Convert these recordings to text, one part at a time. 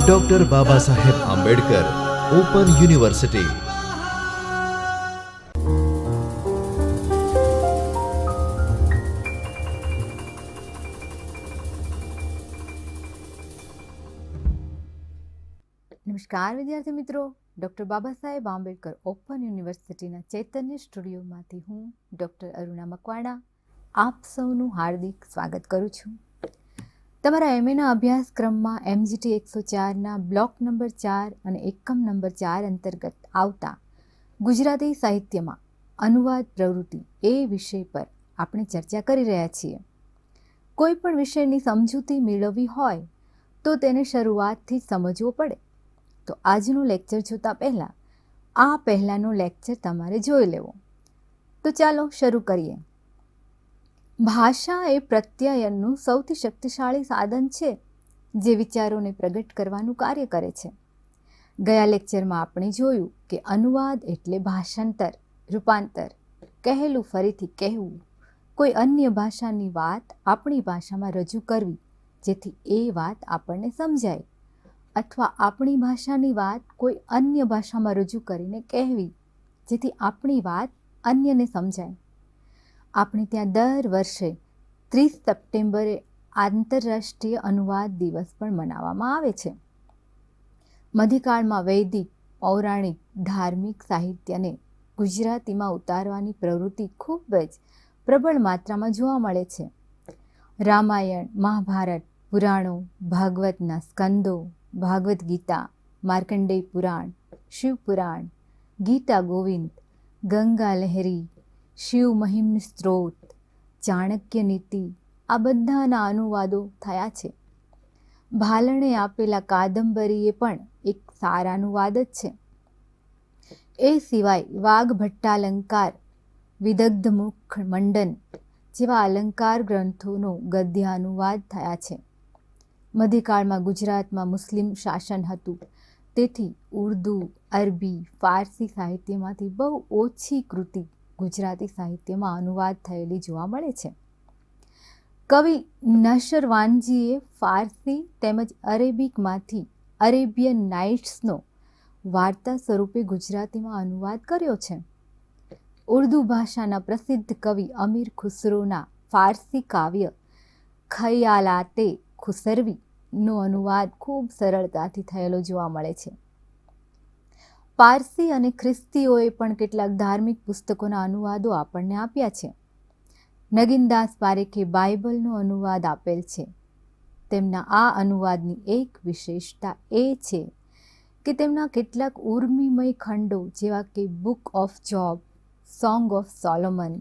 Doctor Baba Saheb Ambedkar open university નમસ્કાર વિદ્યાર્થી મિત્રો. ડૉક્ટર બાબા સાહેબ આંબેડકર ઓપન યુનિવર્સિટીના ચૈતન્ય સ્ટુડિયોમાંથી હું ડૉક્ટર અરુણા મકવાણા આપ સૌનું હાર્દિક સ્વાગત કરું છું. તમારા એમએના અભ્યાસક્રમમાં એમજીટી એકસો ચારના બ્લોક નંબર ચાર અને એકમ નંબર ચાર અંતર્ગત આવતા ગુજરાતી સાહિત્યમાં અનુવાદ પ્રવૃત્તિ એ વિષય પર આપણે ચર્ચા કરી રહ્યા છીએ. કોઈ પણ વિષયની સમજૂતી મેળવવી હોય તો તેને શરૂઆતથી જ સમજવો પડે. તો આજનું લેક્ચર જોતાં પહેલાં આ પહેલાંનો લેક્ચર તમારે જોઈ લેવો. તો ચાલો શરૂ કરીએ. ભાષા એ પ્રત્યયનનું સૌથી શક્તિશાળી સાધન છે, જે વિચારોને પ્રગટ કરવાનું કાર્ય કરે છે. ગયા લેક્ચરમાં આપણે જોયું કે અનુવાદ એટલે ભાષાંતર, રૂપાંતર. કહેલું ફરીથી કહેવું, કોઈ અન્ય ભાષાની વાત આપણી ભાષામાં રજૂ કરવી, જેથી એ વાત આપણને સમજાય. અથવા આપણી ભાષાની વાત કોઈ અન્ય ભાષામાં રજૂ કરીને કહેવી, જેથી આપણી વાત અન્યને સમજાય. આપણે ત્યાં દર વર્ષે ત્રીસ સપ્ટેમ્બરે આંતરરાષ્ટ્રીય અનુવાદ દિવસ પણ મનાવવામાં આવે છે. મધ્યકાળમાં વૈદિક, પૌરાણિક, ધાર્મિક સાહિત્યને ગુજરાતીમાં ઉતારવાની પ્રવૃત્તિ ખૂબ જ પ્રબળ માત્રામાં જોવા મળે છે. રામાયણ, મહાભારત, પુરાણો, ભાગવતના સ્કંદો ભાગવત ગીતા, માર્કંડેય પુરાણ શિવપુરાણ ગીતા ગોવિંદ, ગંગા લહેરી શિવ મહિમ સ્ત્રોત, ચાણક્ય નીતિ, આ બધાના અનુવાદો થયા છે. ભાલણે આપેલા કાદંબરીએ પણ એક સારા અનુવાદ જ છે. એ સિવાય વાઘ ભટ્ટાલંકાર વિદગ્ધમુખ મંડન જેવા અલંકાર ગ્રંથોનો ગદ્ય અનુવાદ થયા છે. મધ્યકાળમાં ગુજરાતમાં મુસ્લિમ શાસન હતું. તેથી ઉર્દુ, અરબી, ફારસી સાહિત્યમાંથી બહુ ઓછી કૃતિ ગુજરાતી સાહિત્યમાં અનુવાદ થયેલી જોવા મળે છે. કવિ નશર વાનજીએ ફારસી તેમજ અરેબિકમાંથી અરેબિયન નાઇટ્સનો વાર્તા સ્વરૂપે ગુજરાતીમાં અનુવાદ કર્યો છે. ઉર્દુ ભાષાના પ્રસિદ્ધ કવિ અમીર ખુસરોના ફારસી કાવ્ય ખયાલાતે ખુસરવી નો અનુવાદ ખૂબ સરળતાથી થયેલો જોવા મળે છે. પારસી અને ખ્રિસ્તીઓએ પણ કેટલાક ધાર્મિક પુસ્તકોના અનુવાદો આપણને આપ્યા છે. નગીનદાસ પારેખે બાઇબલનો અનુવાદ આપેલ છે. તેમના આ અનુવાદની એક વિશેષતા એ છે કે તેમના કેટલાક ઉર્મિમય ખંડો જેવા કે book of Job, song of Solomon,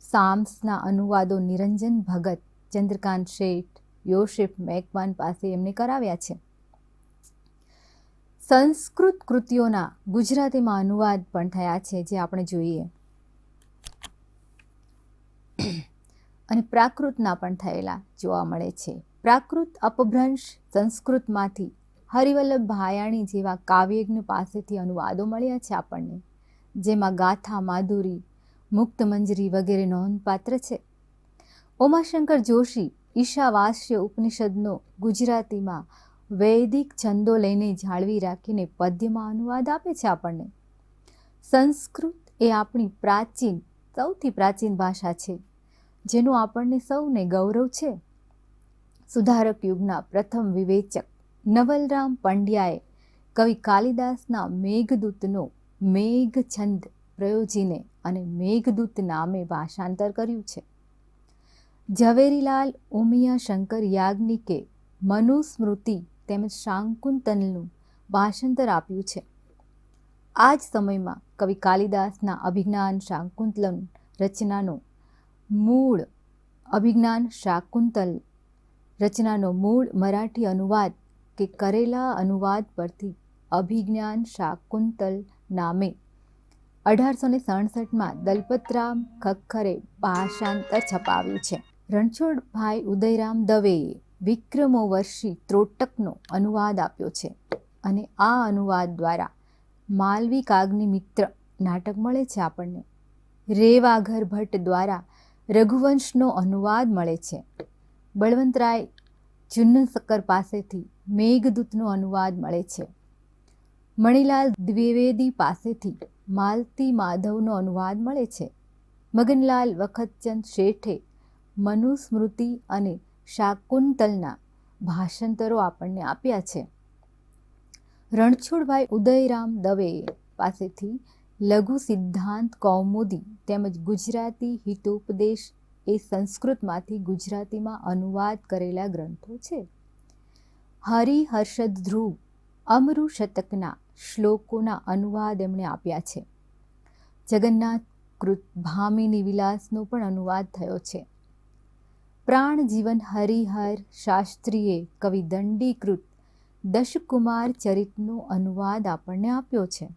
સામ્સના અનુવાદો નિરંજન ભગત, ચંદ્રકાંત શેઠ, યોશિફ મેકવાન પાસે એમને કરાવ્યા છે. સંસ્કૃત કૃતિઓના ગુજરાતીમાં અનુવાદ પણ થયા છે, જે આપણે જોઈએ. અને પ્રાકૃતના પણ થયેલા જોવા મળે છે. પ્રાકૃત અપભ્રંશ સંસ્કૃતમાંથી હરિવલ્લભ ભાયાણી જેવા કાવ્યજ્ઞ પાસેથી અનુવાદો મળ્યા છે આપણને, જેમાં ગાથા, માધુરી, મુક્ત મંજરી વગેરે નોંધપાત્ર છે. ઉમાશંકર જોશી ઈશાવાસ્ય ઉપનિષદનો ગુજરાતીમાં વૈદિક છંદો લઈને જાળવી રાખીને પદ્યમાં અનુવાદ આપે છે આપણને. સંસ્કૃત એ આપણી પ્રાચીન, સૌથી પ્રાચીન ભાષા છે, જેનું આપણને સૌને ગૌરવ છે. સુધારક યુગના પ્રથમ વિવેચક નવલરામ પંડ્યાએ કવિ કાલિદાસના મેઘદૂતનો મેઘ છંદ પ્રયોજીને અને મેઘદૂત નામે ભાષાંતર કર્યું છે. ઝવેરીલાલ ઉમિયા શંકર યાજ્ઞિકે મનુસ્મૃતિ તેમજ શાંકુંતલનું ભાષાંતર આપ્યું છે. આ જ સમયમાં કવિ કાલિદાસના અભિજ્ઞાન શાકુંતલમ રચનાનો મૂળ અભિજ્ઞાન શાકુંતલ રચનાનો મૂળ મરાઠી અનુવાદ કે કરેલા અનુવાદ પરથી અભિજ્ઞાન શાકુંતલ નામે અઢારસો ને સડસઠમાં દલપતરામ ખખરે ભાષાંતર છપાવ્યું છે. રણછોડભાઈ ઉદયરામ દવેએ વિક્રમો વર્ષી ત્રોટકનો અનુવાદ આપ્યો છે અને આ અનુવાદ દ્વારા માલવી કાગની મિત્ર નાટક મળે છે આપણને. રેવાઘર ભટ્ટ દ્વારા રઘુવંશનો અનુવાદ મળે છે. બળવંતરાય ચુન્ન સક્કર પાસેથી મેઘદૂતનો અનુવાદ મળે છે. મણિલાલ દ્વિવેદી પાસેથી માલતી માધવનો અનુવાદ મળે છે. મગનલાલ વખતચંદ શેઠે મનુસ્મૃતિ અને શાકુંતલના ભાષાંતરો આપણને આપ્યા છે. રણછોડભાઈ ઉદયરામ દવે પાસેથી લઘુ સિદ્ધાંત કૌમુદી તેમજ ગુજરાતી હિતોપદેશ એ સંસ્કૃતમાંથી ગુજરાતીમાં અનુવાદ કરેલા ગ્રંથો છે. હરિહર્ષદ ધ્રુવ અમરુ શતકના શ્લોકોના અનુવાદ એમણે આપ્યા છે. જગન્નાથ કૃત ભામિની વિલાસનો પણ અનુવાદ થયો છે. પ્રાણ જીવન હરિહર શાસ્ત્રીએ કવિ દંડીકૃત દશકુમાર ચરિતનો અનુવાદ આપણને આપ્યો છે.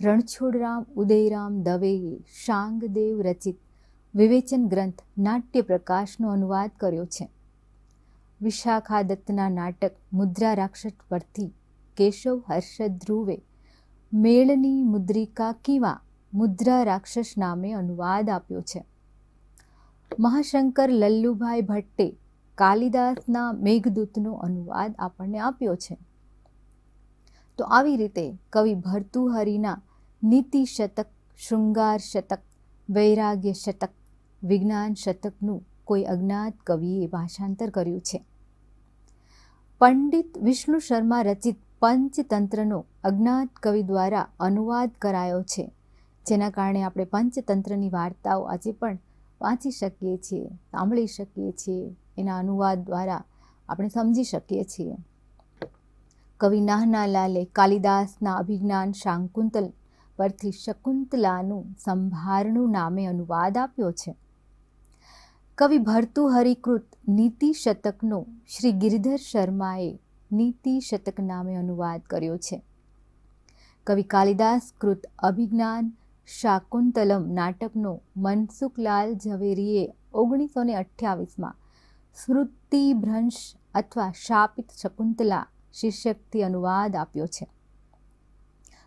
રણછોડરામ, ઉદયરામ દવેએ શાંગદેવ રચિત વિવેચન ગ્રંથ નાટ્ય પ્રકાશનો અનુવાદ કર્યો છે. વિશાખા દત્તના નાટક મુદ્રા રાક્ષસ પરથી કેશવ હર્ષદ ધ્રુવે મેળની મુદ્રિકા કીવા મુદ્રા રાક્ષસ નામે અનુવાદ આપ્યો છે. મહાશંકર લલ્લુભાઈ ભટ્ટે કાલિદાસના મેઘદૂતનો અનુવાદ આપણને આપ્યો છે. તો આવી રીતે કવિ ભર્તુહરિના નીતિ શતક, શૃંગાર શતક, વૈરાગ્ય શતક, વિજ્ઞાન શતકનું કોઈ અજ્ઞાત કવિએ ભાષાંતર કર્યું છે. પંડિત વિષ્ણુ શર્મા રચિત પંચતંત્રનો અજ્ઞાત કવિ દ્વારા અનુવાદ કરાયો છે. જેના કારણે આપણે પંચતંત્રની વાર્તાઓ આજે પણ વાંચી શકીએ છીએ, સાંભળી શકીએ છીએ, એના અનુવાદ દ્વારા આપણે સમજી શકીએ છીએ. કવિ નાહનાલાલે કાલિદાસના અભિજ્ઞાન શાંકુંતલ પરથી શકુંતલાનું સંભારણું નામે અનુવાદ આપ્યો છે. કવિ ભર્તુહરિકૃત નીતિ શતકનો શ્રી ગિરિધર શર્માએ નીતિ શતક નામે અનુવાદ કર્યો છે. કવિ કાલિદાસ કૃત અભિજ્ઞાન શાકુંતલમ નાટકનો મનસુખલાલ ઝવેરીએ ઓગણીસો ને અઠ્યાવીસમાં સ્મૃતિભ્રંશ અથવા શાપિત શકુંતલા શીર્ષકથી અનુવાદ આપ્યો છે.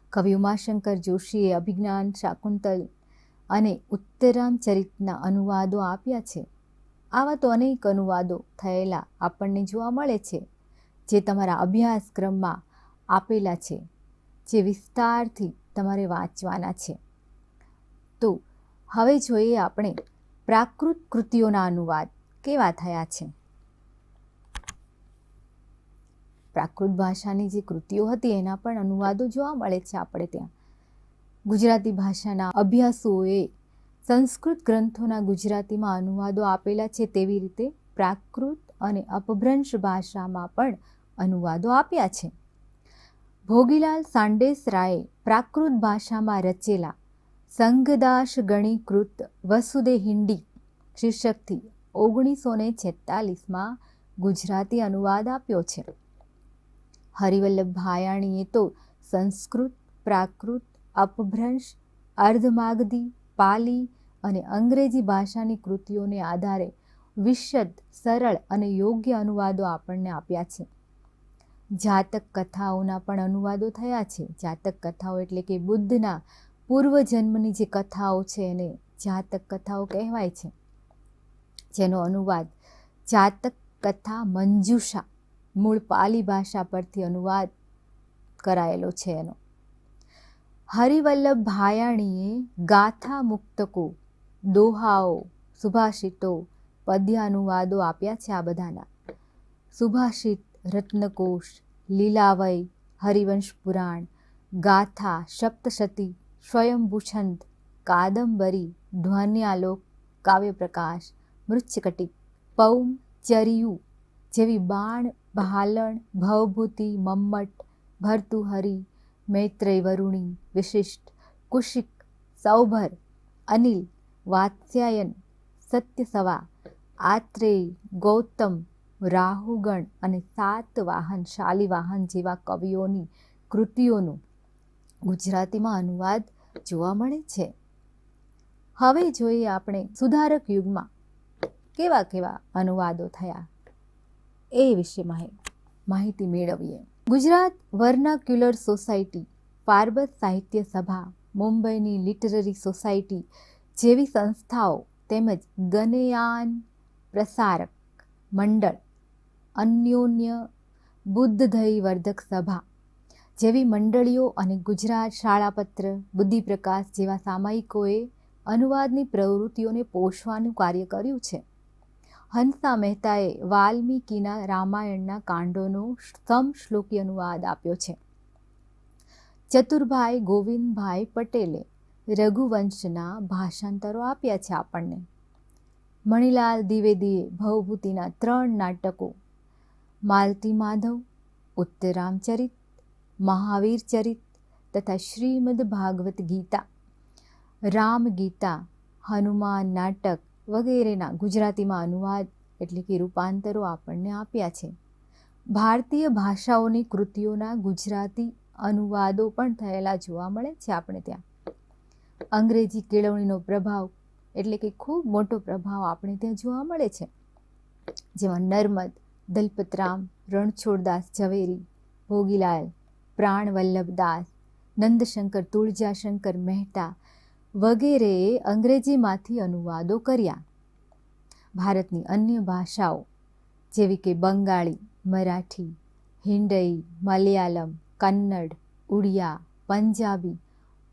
કવિ ઉમાશંકર જોશીએ અભિજ્ઞાન, શાકુંતલ અને ઉત્તરામ ચરિતના અનુવાદો આપ્યા છે. આવા તો અનેક અનુવાદો થયેલા આપણને જોવા મળે છે, જે તમારા અભ્યાસક્રમમાં આપેલા છે, જે વિસ્તારથી તમારે વાંચવાના છે. તો હવે જોઈએ આપણે પ્રાકૃત કૃતિઓના અનુવાદ કેવા થયા છે. પ્રાકૃત ભાષાની જે કૃતિઓ હતી એના પણ અનુવાદો જોવા મળે છે આપણે ત્યાં. ગુજરાતી ભાષાના અભ્યાસોએ સંસ્કૃત ગ્રંથોના ગુજરાતીમાં અનુવાદો આપેલા છે તેવી રીતે પ્રાકૃત અને અપભ્રંશ ભાષામાં પણ અનુવાદો આપ્યા છે. ભોગીલાલ સાંડેસરાએ પ્રાકૃત ભાષામાં રચેલા સંઘદાસ ગણીકૃત વસુદે હિન્દી શીર્ષકથી ઓગણીસો ને છેતાલીસમાં ગુજરાતી અનુવાદ આપ્યો છે. હરિવલ્લભ ભાયાણીએ તો સંસ્કૃત, પ્રાકૃત, અપભ્રંશ, અર્ધમાગધી, પાલી અને અંગ્રેજી ભાષાની કૃતિઓને આધારે વિશદ, સરળ અને યોગ્ય અનુવાદો આપણને આપ્યા છે. જાતક કથાઓના પણ અનુવાદો થયા છે. જાતક કથાઓ એટલે કે બુદ્ધના પૂર્વજન્મની જે કથાઓ છે એને જાતક કથાઓ કહેવાય છે. જેનો અનુવાદ જાતક કથા મંજુષા મૂળ પાલી ભાષા પરથી અનુવાદ કરાયેલો છે એનો. હરિવલ્લભ ભાયાણીએ ગાથા મુક્તકો, દોહાઓ, સુભાષિતો, પદ્યાનુવાદો આપ્યા છે આ બધાના. સુભાષિત, રત્નકોશ, લીલાવય, હરિવંશ પુરાણ, ગાથા, સપ્તશતી સ્વયંભૂછંદ કાદંબરી, ધ્વન્યાલોક, કાવ્યપ્રકાશ, મૃચ્છકટિક, પૌમ, ચરિયુ જેવી બાણ, ભાલણ, ભવભૂતિ, મમ્મટ, ભર્તુહરી, મૈત્રેય વરુણી, વિશિષ્ટ, કુશિક, સૌભર, અનિલ, વાત્સ્યાયન, સત્યસવા, આત્રેય, ગૌતમ, રાહુગણ અને સાત વાહન, શાલિવાહન જેવા કવિઓની કૃતિઓનું ગુજરાતીમાં અનુવાદ જોવા મળે છે. હવે જોઈએ આપણે સુધારક યુગમાં કેવા કેવા અનુવાદો થયા. એ વિશે માહિતી મેળવીએ. ગુજરાત વર્નાક્યુલર સોસાયટી, પાર્બત સાહિત્ય સભા, મુંબઈની લિટરરી સોસાયટી જેવી સંસ્થાઓ તેમજ ગનયાન પ્રસારક મંડળ, અન્યોન્ય બુદ્ધધયવર્ધક સભા જેવી મંડળીઓ અને ગુજરાત શાળાપત્ર, બુદ્ધિપ્રકાશ જેવા સામાયિકોએ અનુવાદની પ્રવૃત્તિઓને પોષવાનું કાર્ય કર્યું છે. હંસા મહેતાએ વાલ્મીકીના રામાયણના કાંડોનો સમશ્લોકી અનુવાદ આપ્યો છે. ચતુરભાઈ ગોવિંદભાઈ પટેલે રઘુવંશના ભાષાંતરો આપ્યા છે આપણને. મણિલાલ દ્વિવેદીએ ભવભૂતિના ત્રણ નાટકો માલતી માધવ ઉત્તરામચરિત મહાવીર ચરિત તથા શ્રીમદ ભાગવત ગીતા, રામ ગીતા, હનુમાન નાટક વગેરેના ગુજરાતીમાં અનુવાદ એટલે કે રૂપાંતરો આપણને આપ્યા છે. ભારતીય ભાષાઓની કૃતિઓના ગુજરાતી અનુવાદો પણ થયેલા જોવા મળે છે આપણે ત્યાં. અંગ્રેજી કેળવણીનો પ્રભાવ એટલે કે ખૂબ મોટો પ્રભાવ આપણે ત્યાં જોવા મળે છે. જેમાં નર્મદ, દલપતરામ, રણછોડદાસ ઝવેરી, ભોગીલાલ પ્રાણ વલ્લભદાસ નંદશંકર તુળજાશંકર મહેતા વગેરેએ અંગ્રેજીમાંથી અનુવાદો કર્યા. ભારતની અન્ય ભાષાઓ જેવી કે બંગાળી, મરાઠી હિન્ડઈ મલયાલમ, કન્નડ, ઉડિયા, પંજાબી,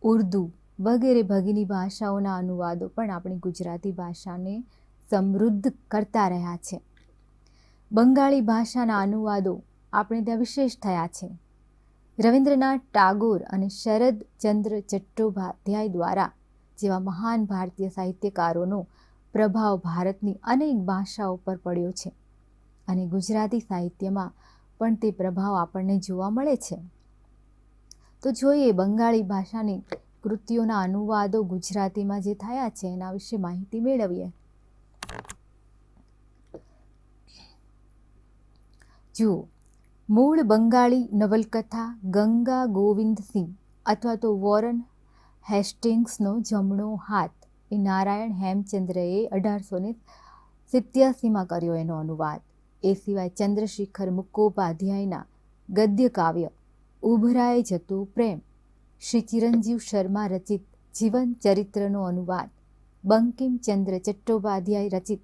ઉર્દુ વગેરે ભગીની ભાષાઓના અનુવાદો પણ આપણી ગુજરાતી ભાષાને સમૃદ્ધ કરતા રહ્યા છે. બંગાળી ભાષાના અનુવાદો આપણે ત્યાં વિશેષ થયા છે. રવિન્દ્રનાથ ટાગોર અને શરદચંદ્ર ચટ્ટોપાધ્યાય દ્વારા જેવા મહાન ભારતીય સાહિત્યકારોનો પ્રભાવ ભારતની અનેક ભાષાઓ પર પડ્યો છે. અને ગુજરાતી સાહિત્યમાં પણ તે પ્રભાવ આપણને જોવા મળે છે. તો જોઈએ બંગાળી ભાષાની કૃતિઓના અનુવાદો ગુજરાતીમાં જે થયા છે એના વિશે માહિતી મેળવીએ. જુઓ મૂળ બંગાળી નવલકથા ગંગા ગોવિંદસિંહ અથવા તો વોરન હેસ્ટિંગ્સનો જમણો હાથ એ નારાયણ હેમચંદ્રએ અઢારસો ને સિત્યાસીમાં કર્યો એનો અનુવાદ. એ સિવાય ચંદ્રશેખર મુખોપાધ્યાયના ગદ્ય કાવ્ય ઉભરાય જતો પ્રેમ, શ્રી ચિરંજીવ શર્મા રચિત જીવન ચરિત્રનો અનુવાદ બંકિમચંદ્ર ચટ્ટોપાધ્યાય રચિત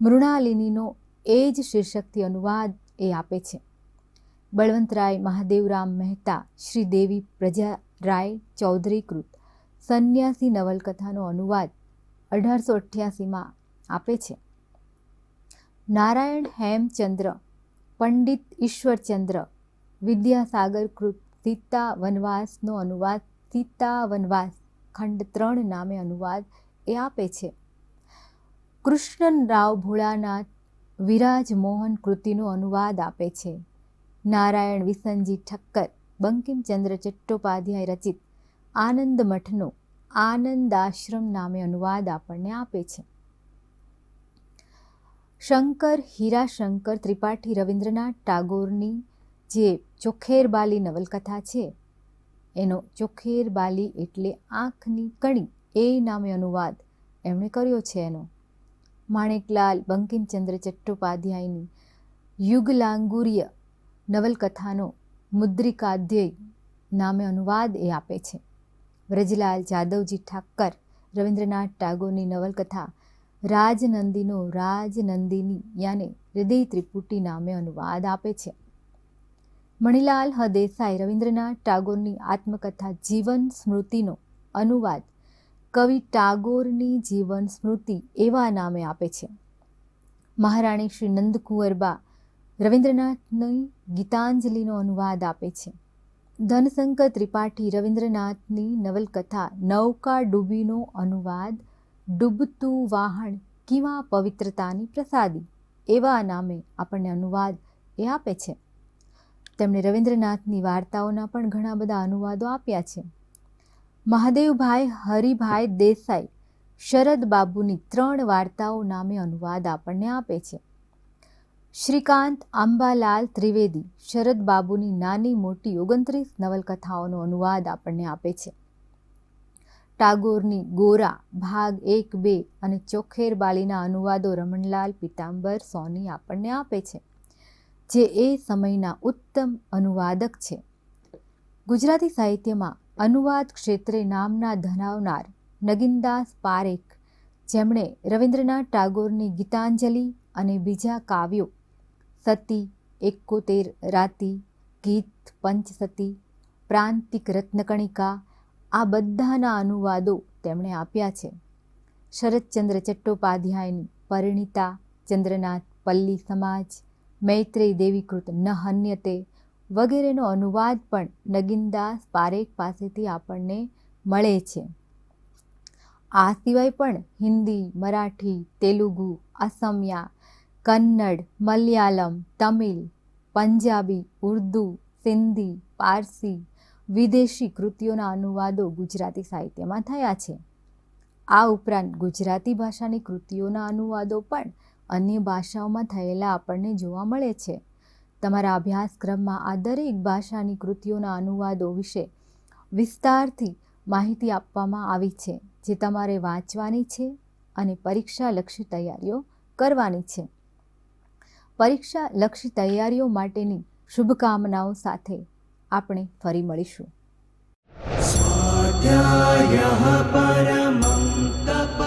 મૃણાલિનીનો એ જ શીર્ષકથી અનુવાદ એ આપે છે. બળવંતરાય મહાદેવરામ મહેતા શ્રી દેવી પ્રજારાય ચૌધરી કૃત સંન્યાસી નવલકથાનો અનુવાદ અઢારસો અઠ્યાસીમાં આપે છે. નારાયણ હેમચંદ્ર, પંડિત ઈશ્વરચંદ્ર, વિદ્યાસાગર કૃત, સીતા વનવાસનો અનુવાદ, સીતા વનવાસ ખંડ ત્રણ નામે અનુવાદ એ આપે છે. કૃષ્ણરાવ ભોળાનાથ વિરાજ મોહન કૃતિનો અનુવાદ આપે છે. નારાયણ, વિસનજી, ઠક્કર બંકિમચંદ્ર ચટ્ટોપાધ્યાય રચિત આનંદ મઠનો આનંદાશ્રમ નામે અનુવાદ આપણને આપે છે. શંકર, હીરાશંકર, ત્રિપાઠી રવિન્દ્રનાથ ટાગોરની જે ચોખેરબાલી નવલકથા છે, એનો ચોખેરબાલી એટલે આંખની કણી, એ નામે અનુવાદ એમણે કર્યો છે એનો. માણેકલાલ બંકિમચંદ્ર ચટ્ટોપાધ્યાયની યુગલાંગુર્ય નવલકથાનો મુદ્રિકાધ્યય નામે અનુવાદ એ આપે છે. વ્રજલાલ જાદવજી ઠાક્કર, રવિન્દ્રનાથ ટાગોરની નવલકથા, રાજનંદીનો રાજનંદિની યાને હૃદય ત્રિપુટી નામે અનુવાદ આપે છે. મણિલાલ હ દેસાઈ રવિન્દ્રનાથ ટાગોરની આત્મકથા જીવન સ્મૃતિનો અનુવાદ કવિ ટાગોરની જીવન સ્મૃતિ એવા નામે આપે છે. મહારાણી શ્રી નંદકુંવરબા રવિન્દ્રનાથની ગીતાંજલિનો અનુવાદ આપે છે. ધનશંકર ત્રિપાઠી રવિન્દ્રનાથની નવલકથા નૌકા ડૂબીનો અનુવાદ ડૂબતું વાહણ કિવા પવિત્રતાની પ્રસાદી એવા નામે આપણને અનુવાદ એ આપે છે. તેમણે રવિન્દ્રનાથની વાર્તાઓના પણ ઘણા બધા અનુવાદો આપ્યા છે. મહાદેવભાઈ હરિભાઈ દેસાઈ શરદ બાબુની ત્રણ વાર્તાઓ નામે અનુવાદ આપણને આપે છે. શ્રીકાંત આંબાલાલ ત્રિવેદી શરદ બાબુની નાની મોટી ઓગણત્રીસ નવલકથાઓનો અનુવાદ આપણને આપે છે. ટાગોરની ગોરા, ભાગ એક, બે અને ચોખેર બાલીના અનુવાદો રમણલાલ, પીતાંબર, સોની આપણને આપે છે, જે એ સમયના ઉત્તમ અનુવાદક છે. ગુજરાતી સાહિત્યમાં અનુવાદ ક્ષેત્રે નામના ધરાવનાર નગીનદાસ પારેખ, જેમણે રવિન્દ્રનાથ ટાગોરની ગીતાંજલિ અને બીજા કાવ્યો સતી, એકોતેર રાતી, ગીત પંચસતી, પ્રાંતિક રત્નકણિકા, આ બધાના અનુવાદો તેમણે આપ્યા છે. શરદચંદ્ર ચટ્ટોપાધ્યાયની પરિણીતા, ચંદ્રનાથ પલ્લી સમાજ, મૈત્રેય દેવીકૃત ન હન્યતે વગેરેનો અનુવાદ પણ નગીનદાસ પારેખ પાસેથી આપણને મળે છે. આ સિવાય પણ હિન્દી, મરાઠી, તેલુગુ, અસમિયા કન્નડ મલયાલમ તમિલ પંજાબી ઉર્દુ સિંધી પારસી વિદેશી કૃતિઓના અનુવાદો ગુજરાતી સાહિત્યમાં થયા છે આ ઉપરાંત ગુજરાતી ભાષાની કૃતિઓના અનુવાદો પણ અન્ય ભાષાઓમાં થયેલા આપણને જોવા મળે છે તમારા અભ્યાસક્રમમાં આ દરેક ભાષાની કૃતિઓના અનુવાદો વિશે વિસ્તારથી માહિતી આપવામાં આવી છે જે તમારે વાંચવાની છે અને પરીક્ષાલક્ષી તૈયારીઓ કરવાની છે પરીક્ષા લક્ષી તૈયારીઓ માટેની શુભકામનાઓ સાથે આપણે ફરી મળીશું. સ્વાધ્યાય તપ